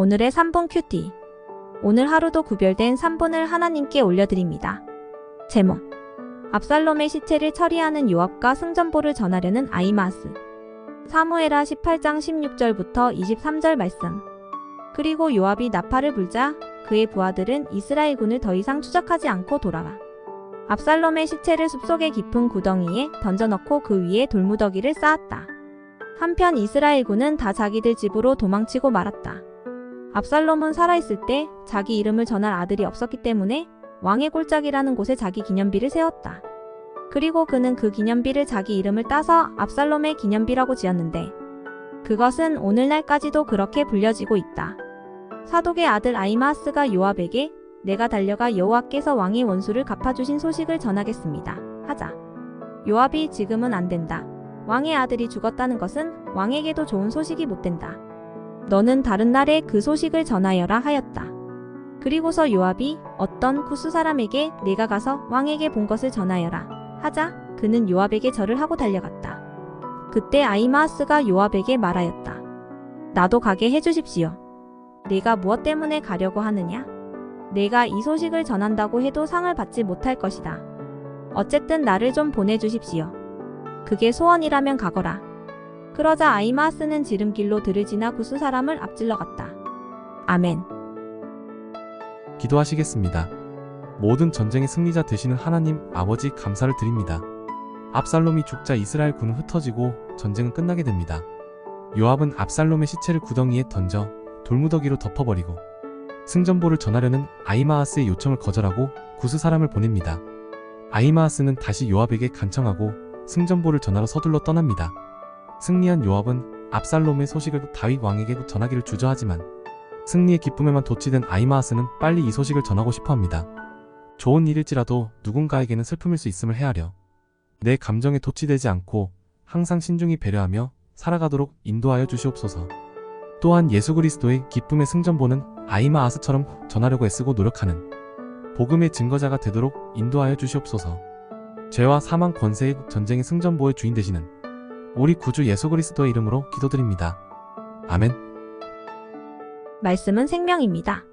오늘의 3분 큐티. 오늘 하루도 구별된 3분을 하나님께 올려드립니다. 제목. 압살롬의 시체를 처리하는 요압과 승전보를 전하려는 아이마스. 사무에라 18장 16절부터 23절 말씀. 그리고 요압이 나팔을 불자 그의 부하들은 이스라엘 군을 더 이상 추적하지 않고 돌아가. 압살롬의 시체를 숲속의 깊은 구덩이에 던져넣고 그 위에 돌무더기를 쌓았다. 한편 이스라엘 군은 다 자기들 집으로 도망치고 말았다. 압살롬은 살아있을 때 자기 이름을 전할 아들이 없었기 때문에 왕의 골짜기라는 곳에 자기 기념비를 세웠다. 그리고 그는 그 기념비를 자기 이름을 따서 압살롬의 기념비라고 지었는데 그것은 오늘날까지도 그렇게 불려지고 있다. 사독의 아들 아이마스가 요압에게 내가 달려가 여호와께서 왕의 원수를 갚아주신 소식을 전하겠습니다. 하자. 요압이 지금은 안 된다. 왕의 아들이 죽었다는 것은 왕에게도 좋은 소식이 못 된다. 너는 다른 날에 그 소식을 전하여라 하였다. 그리고서 요압이 어떤 구스 사람에게 내가 가서 왕에게 본 것을 전하여라 하자 그는 요압에게 절을 하고 달려갔다. 그때 아이마스가 요압에게 말하였다. 나도 가게 해주십시오. 내가 무엇 때문에 가려고 하느냐? 내가 이 소식을 전한다고 해도 상을 받지 못할 것이다. 어쨌든 나를 좀 보내주십시오. 그게 소원이라면 가거라. 그러자 아이마스는 지름길로 들을 지나 구스 사람을 앞질러 갔다. 아멘. 기도하시겠습니다. 모든 전쟁의 승리자 되시는 하나님 아버지 감사를 드립니다. 압살롬이 죽자 이스라엘 군은 흩어지고 전쟁은 끝나게 됩니다. 요압은 압살롬의 시체를 구덩이에 던져 돌무더기로 덮어버리고 승전보를 전하려는 아이마하스의 요청을 거절하고 구스 사람을 보냅니다. 아이마하스는 다시 요압에게 간청하고 승전보를 전하러 서둘러 떠납니다. 승리한 요압은 압살롬의 소식을 다윗 왕에게 전하기를 주저하지만 승리의 기쁨에만 도취된 아이마하스는 빨리 이 소식을 전하고 싶어 합니다. 좋은 일일지라도 누군가에게는 슬픔일 수 있음을 헤아려 내 감정에 도취되지 않고 항상 신중히 배려하며 살아가도록 인도하여 주시옵소서. 또한 예수 그리스도의 기쁨의 승전보는 아이마아스처럼 전하려고 애쓰고 노력하는 복음의 증거자가 되도록 인도하여 주시옵소서. 죄와 사망 권세의 전쟁의 승전보의 주인 되시는 우리 구주 예수 그리스도의 이름으로 기도드립니다. 아멘. 말씀은 생명입니다.